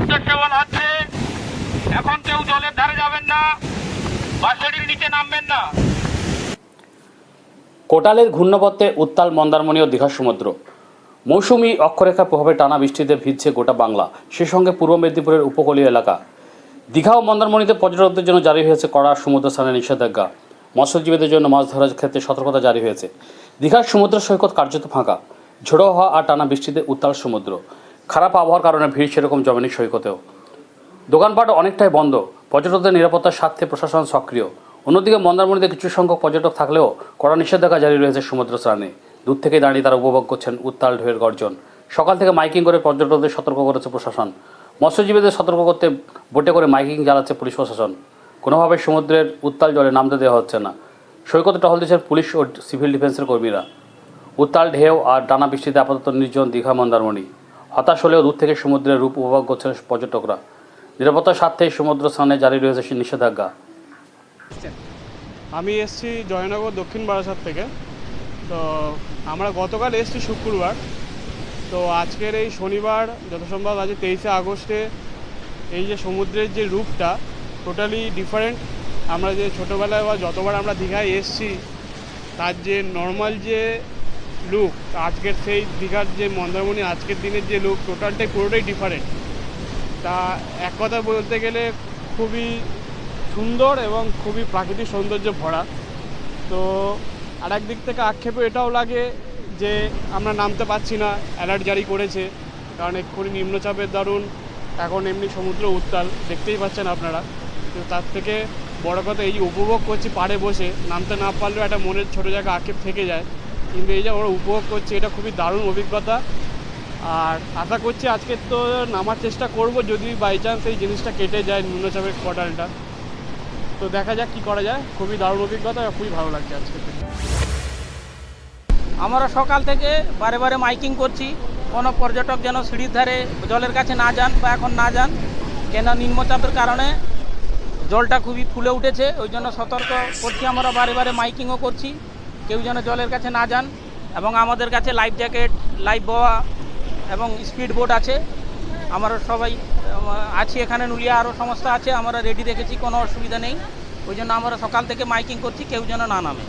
সেবন হচ্ছে। এখন কেউ জলের ধারে যাবেন না বা সিঁড়ির নিচে নামবেন না। কোটালের ঘূর্ণপথে উত্তাল মন্দারমণি ও দীঘা সমুদ্র। মৌসুমি অক্ষরেখা প্রভাবে টানা বৃষ্টিতে ভিজছে গোটা বাংলা, সে সঙ্গে পূর্ব মেদিনীপুরের উপকূলীয় এলাকা। দীঘা ও মন্দারমণিতে পর্যটকদের জন্য জারি হয়েছে কড়া সমুদ্র স্নানের নিষেধাজ্ঞা। মৎস্যজীবীদের জন্য মাছ ধরার ক্ষেত্রে সতর্কতা জারি হয়েছে। দীঘার সমুদ্র সৈকত কার্যত ফাঁকা। ঝোড়ো হওয়া আর টানা বৃষ্টিতে উত্তাল সমুদ্র। খারাপ আবহাওয়ার কারণে ভিড় সেরকম জমেনি সৈকতেও। দোকানপাট অনেকটাই বন্ধ, পর্যটকদের নিরাপত্তার স্বার্থে প্রশাসন সক্রিয়। অন্যদিকে মন্দারমণিতে কিছু সংখ্যক পর্যটক থাকলেও কড়া নিষেধাজ্ঞা জারি রয়েছে সমুদ্র স্নানে। দূর থেকে দাঁড়িয়ে তারা উপভোগ করছেন উত্তাল ঢেউয়ের গর্জন। সকাল থেকে মাইকিং করে পর্যটকদের সতর্ক করেছে প্রশাসন। মৎস্যজীবীদের সতর্ক করতে বোটে করে মাইকিং চালাচ্ছে পুলিশ প্রশাসন। কোনোভাবে সমুদ্রের উত্তাল জলে নামতে দেওয়া হচ্ছে না। সৈকতে টহল দিচ্ছেন পুলিশ ও সিভিল ডিফেন্সের কর্মীরা। উত্তাল ঢেউ আর ডানা বৃষ্টিতে আপাতত নির্জন দীঘা মন্দারমণি। হতাশ হলেও দূর থেকে সমুদ্রের রূপ উপভোগ করছেন পর্যটকরা। নিরাপত্তার স্বার্থে সমুদ্র স্নানে জারি রয়েছে সে নিষেধাজ্ঞা। আমি এসেছি জয়নগর দক্ষিণ বারাসাত থেকে। তো আমরা গতকাল এসছি শুক্রবার। তো আজকের এই শনিবার যত সম্ভব আছে তেইশে আগস্টে এই যে সমুদ্রের যে রূপটা টোটালি ডিফারেন্ট আমরা যে ছোটোবেলায় বা যতবার আমরা দীঘায় এসেছি, তার যে নর্মাল যে লুক আজকের সেই দীঘার যে মন্দারমণি, আজকের দিনের যে লুক টোটালটাই পুরোটাই ডিফারেন্ট তা এক কথা বলতে গেলে খুবই সুন্দর এবং খুবই প্রাকৃতিক সৌন্দর্য ভরা। তো আর দিক থেকে আক্ষেপে এটাও লাগে যে আমরা নামতে পারছি না অ্যালার্ট জারি করেছে, কারণ এক্ষুনি নিম্নচাপের দারুণ, এখন এমনি সমুদ্র উত্তাল, দেখতেই পাচ্ছেন আপনারা। কিন্তু তার থেকে বড় কথা এই উপভোগ করছি পাড়ে বসে, নামতে না পারলেও একটা মনের ছোটো জায়গা আক্ষেপ থেকে যায়। কিন্তু এই যে আমরা উপভোগ করছি, এটা খুবই দারুণ অভিজ্ঞতা। আর আশা করছি আজকে তো নামার চেষ্টা করব, যদি বাই চান্স এই জিনিসটা কেটে যায় নিম্নচাপের কোয়ার্টালটা তো দেখা যাক কী করা যায়। খুবই দারুণ অভিজ্ঞতা খুবই ভালো লাগছে আজকে। আমরা সকাল থেকে বারে বারে মাইকিং করছি। কোনো পর্যটক যেন সিঁড়ির ধারে জলের কাছে না যান বা এখন না যান, কেন নিম্নচাপের কারণে জলটা খুবই ফুলে উঠেছে, ওই জন্য সতর্ক করছি আমরা বারে বারে মাইকিংও করছি। কেউ যেন জলের কাছে না যান এবং আমাদের কাছে লাইফ জ্যাকেট লাইফ বোয়া এবং স্পিড বোট আছে। আমরা সবাই আছি এখানে, নুলিয়া আরও সংস্থা আছে। আমরা রেডি রেখেছি কোনো অসুবিধা নেই। ওই জন্য আমরা সকাল থেকে মাইকিং করছি, কেউ যেন না নামে।